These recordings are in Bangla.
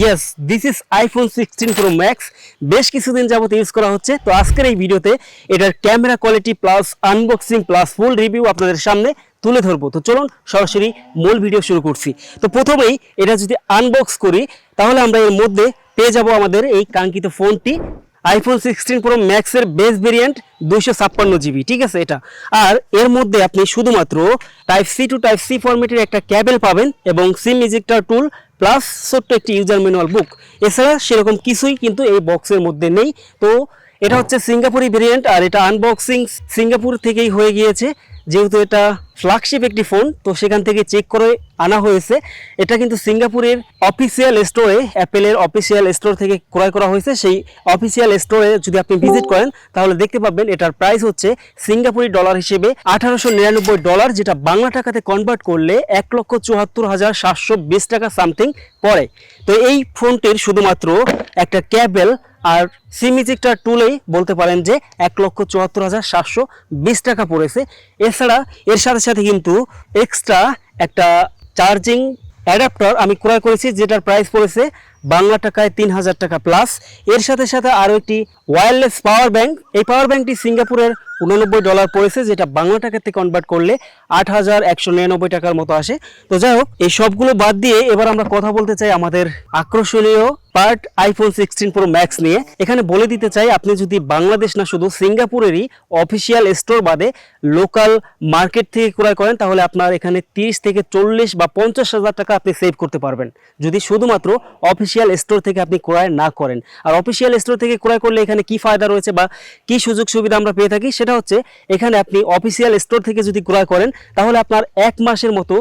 Yes this is iPhone sixteen pro max বেশ কিছুদিন যাবত ইউজ করা হচ্ছে। তো আজকের এই ভিডিওতে এটার camera quality plus unboxing plus full review আপনাদের সামনে তুলে ধরবো। তো চলুন সরাসরি মূল ভিডিও শুরু করছি। তো প্রথমেই এটা যদি আনবক্স করি, তাহলে আমরা এর মধ্যে পেয়ে যাব আমাদের এই কাঙ্ক্ষিত ফোনটি আইফোন সিক্সটিন প্রো ম্যাক্সের বেস ভেরিয়েন্ট দুইশো ছাপ্পান্ন জিবি ঠিক আছে এটা? আর এর মধ্যে আপনি শুধুমাত্র type C to type C ফরম্যাটের একটা ক্যাবেল পাবেন এবং সিম ইজেক্টার টুল প্লাস ছোট্ট একটি ইউজার ম্যানুয়াল বুক এছাড়া সেরকম কিছুই কিন্তু এই বক্সের মধ্যে নেই। তো এটা হচ্ছে সিঙ্গাপুরি ভেরিয়েন্ট আর এটা আনবক্সিং সিঙ্গাপুর থেকেই হয়ে গিয়েছে। যেহেতু এটা ফ্ল্যাগশিপ একটি ফোন তো সেখান থেকে চেক করে আনা হয়েছে। এটা কিন্তু সিঙ্গাপুরের অফিসিয়াল স্টোরে অ্যাপেলের অফিসিয়াল স্টোর থেকে ক্রয় করা হয়েছে। সেই অফিসিয়াল স্টোরে যদি আপনি ভিজিট করেন, তাহলে দেখতে পাবেন এটার প্রাইস হচ্ছে সিঙ্গাপুরি ডলার হিসেবে আঠারোশো নিরানব্বই ডলার যেটা বাংলা টাকাতে কনভার্ট করলে এক লক্ষ চুয়াত্তর হাজার সাতশো বিশ টাকা সামথিং পড়ে। তো এই ফোনটির শুধুমাত্র একটা ক্যাবেল আর সিমিজিকটার টুলেই বলতে পারেন যে এক লক্ষ চুয়াত্তর হাজার সাতশো বিশ টাকা পড়েছে। এছাড়া এর সাথে সাথে কিন্তু এক্সট্রা একটা চার্জিং অ্যাডাপ্টার আমি ক্রয় করেছি, যেটার প্রাইস পড়েছে বাংলা টাকায় তিন হাজার টাকা প্লাস এর সাথে সাথে আরও একটি ওয়্যারলেস পাওয়ার ব্যাংক এই পাওয়ার ব্যাংকটি সিঙ্গাপুরের উননব্বই ডলার পড়েছে, যেটা বাংলা টাকাতে কনভার্ট করলে আট হাজার একশো নিরানব্বই টাকার মতো আসে। তো যাই হোক, এই সবগুলো বাদ দিয়ে এবার আমরা কথা বলতে চাই আমাদের আকর্ষণীয় part iPhone sixteen pro max নিয়ে। এখানে বলে দিতে চাই, আপনি যদি বাংলাদেশ না, শুধু সিঙ্গাপুরেরই অফিসিয়াল স্টোর বাদে লোকাল মার্কেট থেকে ক্রয় করেন, তাহলে আপনার এখানে তিরিশ থেকে চল্লিশ বা পঞ্চাশ হাজার টাকা আপনি সেভ করতে পারবেন। যদি শুধুমাত্র অফিসিয়াল স্টোর থেকে আপনি ক্রয় না করেন। আর অফিসিয়াল স্টোর থেকে ক্রয় করলে এখানে কি ফায়দা রয়েছে বা কি সুযোগ সুবিধা আমরা পেয়ে থাকি সেটা হচ্ছে, এখানে আপনি অফিসিয়াল স্টোর থেকে যদি ক্রয় করেন, তাহলে আপনার এক মাসের মতো,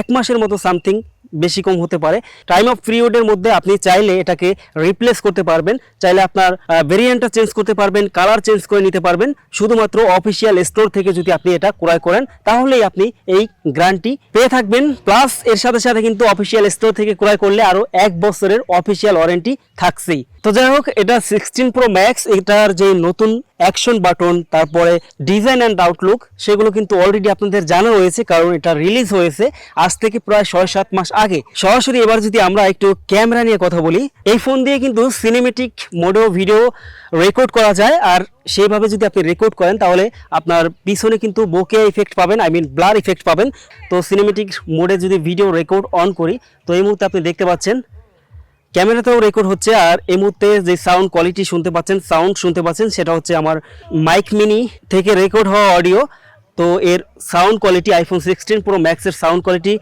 এক মাসের মতো সামথিং বেশি কম হতে পারে। টাইম অফ পিরিয়ডের মধ্যে আপনি চাইলে এটাকে রিপ্লেস করতে পারবেন। চাইলে আপনার ভেরিয়েন্টটা চেঞ্জ করতে পারবেন কালার চেঞ্জ করে নিতে পারবেন। শুধুমাত্র অফিসিয়াল স্টোর থেকে যদি আপনি এটা ক্রয় করেন, তাহলেই আপনি এই গ্রান্টটি পেয়ে থাকবেন। প্লাস এর সাথে সাথে কিন্তু অফিসিয়াল স্টোর থেকে ক্রয় করলে আরও এক বছরের অফিসিয়াল ওয়ারেন্টি থাকছেই। তো যাই হোক, এটা সিক্সটিন প্রো ম্যাক্স এটার যে নতুন অ্যাকশন বাটন তারপরে ডিজাইন অ্যান্ড আউটলুক সেগুলো কিন্তু অলরেডি আপনাদের জানা রয়েছে কারণ এটা রিলিজ হয়েছে আজ থেকে প্রায় ছয় সাত মাস আগে। সরাসরি এবার যদি আমরা একটু ক্যামেরা নিয়ে কথা বলি, এই ফোন দিয়ে কিন্তু সিনেমেটিক মোডেও ভিডিও রেকর্ড করা যায়, আর সেইভাবে যদি আপনি রেকর্ড করেন, তাহলে আপনার পিছনে কিন্তু বোকে ইফেক্ট পাবেন আই মিন ব্লার ইফেক্ট পাবেন। তো সিনেমেটিক মোডে যদি ভিডিও রেকর্ড অন করি, তো এই মুহূর্তে আপনি দেখতে পাচ্ছেন ক্যামেরাতেও রেকর্ড হচ্ছে আর এই মুহূর্তে যে সাউন্ড কোয়ালিটি শুনতে পাচ্ছেন সাউন্ড শুনতে পাচ্ছেন, সেটা হচ্ছে আমার মাইক মিনি থেকে রেকর্ড হওয়া অডিও তো এর sound quality iPhone sixteen pro ম্যাক্সের সাউন্ড কোয়ালিটি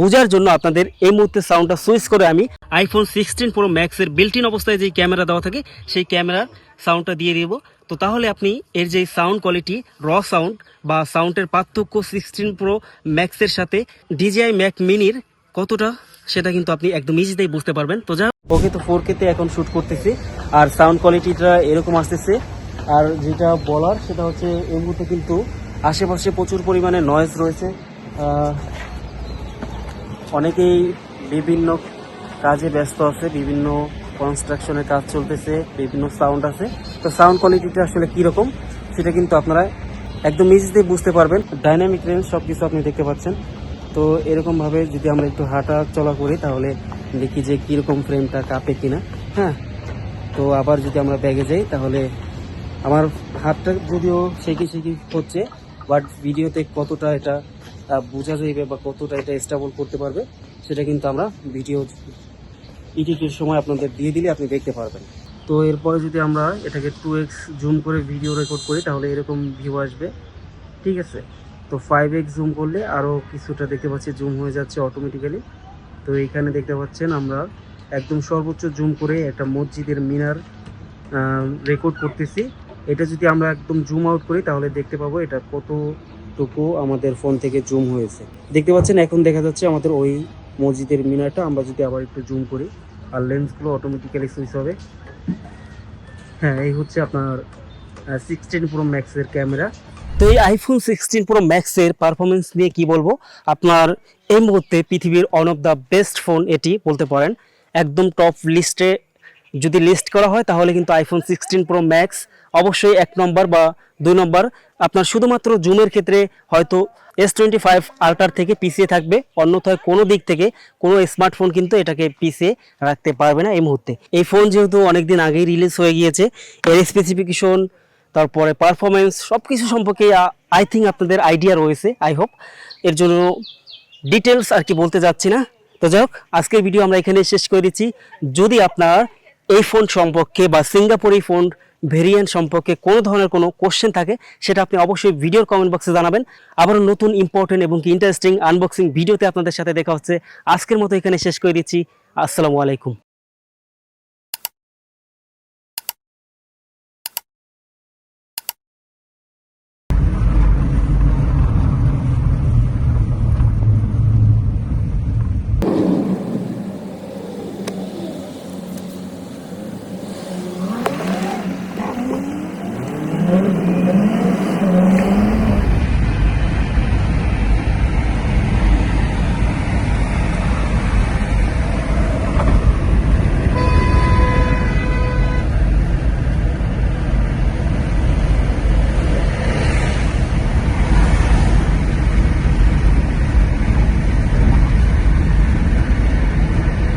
বোঝার জন্য আপনাদের এই মুহূর্তে সাউন্ডটা সুইচ করে আমি আইফোন সিক্সটিন প্রো ম্যাক্সের বিল্ট ইন অবস্থায় যে ক্যামেরা দেওয়া থাকে, সেই ক্যামেরার সাউন্ডটা দিয়ে দিব। তো তাহলে আপনি এর যে সাউন্ড কোয়ালিটি র সাউন্ড বা সাউন্ডের পার্থক্য সিক্সটিন প্রো ম্যাক্সের সাথে ডিজিআই ম্যাক মিনির কতটা, সেটা কিন্তু আপনি একদম ইজিতেই বুঝতে পারবেন। তো যা ওকে তো ফোর কেতে এখন শুট করতেছি। আর সাউন্ড কোয়ালিটিটা এরকম আসতেছে। আর যেটা বলার, সেটা হচ্ছে এই মুহূর্তে কিন্তু আশেপাশে প্রচুর পরিমাণে নয়েজ রয়েছে। অনেকেই বিভিন্ন কাজে ব্যস্ত আছে, বিভিন্ন কনস্ট্রাকশনের কাজ চলতেছে, বিভিন্ন সাউন্ড আছে। তো সাউন্ড কোয়ালিটিটা আসলে কীরকম, সেটা কিন্তু আপনারা একদম ইজিতেই বুঝতে পারবেন। ডাইনামিক রেঞ্জ সব কিছু আপনি দেখতে পাচ্ছেন। তো এরকমভাবে যদি আমরা একটু হাঁটা চলা করি, তাহলে দেখি যে কীরকম ফ্রেমটা কাঁপে কিনা। হ্যাঁ তো আবার যদি আমরা ব্যাগে যাই, তাহলে আমার হাতটা যদিও শেখি শেখি হচ্ছে বাট ভিডিওতে কতটা এটা বোঝা যাইবে বা কতটা এটা স্টেবল করতে পারবে, সেটা কিন্তু আমরা ভিডিও এডিটের সময় আপনাদের দিয়ে দিলে আপনি দেখতে পারবেন। তো এরপরে যদি আমরা এটাকে টু এক্স জুম করে ভিডিও রেকর্ড করি, তাহলে এরকম ভিউ আসবে। ঠিক আছে? তো ফাইভ এক্স জুম করলে আরও কিছুটা দেখতে পাচ্ছি জুম হয়ে যাচ্ছে অটোমেটিক্যালি তো এইখানে দেখতে পাচ্ছেন আমরা একদম সর্বোচ্চ জুম করে একটা মসজিদের মিনার রেকর্ড করতেছি। এটা যদি আমরা একদম জুম আউট করি, তাহলে দেখতে পাবো এটা কতটুকু আমাদের ফোন থেকে জুম হয়েছে। দেখতে পাচ্ছেন, এখন দেখা যাচ্ছে আমাদের ওই মসজিদের মিনারটা। আমরা যদি আবার একটু জুম করি, আর লেন্সগুলো অটোমেটিক্যালি সুইচ হবে। হ্যাঁ এই হচ্ছে আপনার সিক্সটিন প্রো ম্যাক্সের ক্যামেরা তো এই আইফোন সিক্সটিন প্রো ম্যাক্সের পারফরমেন্স নিয়ে কি বলব? আপনার এই মুহূর্তে পৃথিবীর one of the best phone এটি বলতে পারেন। একদম টপ লিস্টে যদি লিস্ট করা হয়, তাহলে কিন্তু আইফোন সিক্সটিন প্রো ম্যাক্স অবশ্যই এক নম্বর বা দুই নম্বর আপনার শুধুমাত্র জুমের ক্ষেত্রে হয়তো এস টোয়েন্টি ফাইভ আল্ট্রার থেকে পিছিয়ে থাকবে। অন্যথায় কোনো দিক থেকে কোনো স্মার্টফোন কিন্তু এটাকে পিছিয়ে রাখতে পারবে না এই মুহূর্তে। এই ফোন যেহেতু অনেকদিন আগেই রিলিজ হয়ে গিয়েছে, এর স্পেসিফিকেশন তারপরে পারফরমেন্স সব কিছু সম্পর্কে আই থিঙ্ক আপনাদের আইডিয়া রয়েছে আই হোপ এর জন্য ডিটেলস আর কি বলতে যাচ্ছি না। তো যাই হোক, আজকের ভিডিও আমরা এখানে শেষ করে দিচ্ছি। যদি আপনার এই ফোন সম্পর্কে বা সিঙ্গাপুরি ফোন ভেরিয়েন্ট সম্পর্কে কোনো ধরনের কোনো কোশ্চেন থাকে, সেটা আপনি অবশ্যই ভিডিওর কমেন্ট বক্সে জানাবেন। আবারও নতুন ইম্পর্টেন্ট এবং কি ইন্টারেস্টিং আনবক্সিং ভিডিওতে আপনাদের সাথে দেখা হচ্ছে। আজকের মতো এখানে শেষ করে দিচ্ছি। আসসালামু আলাইকুম।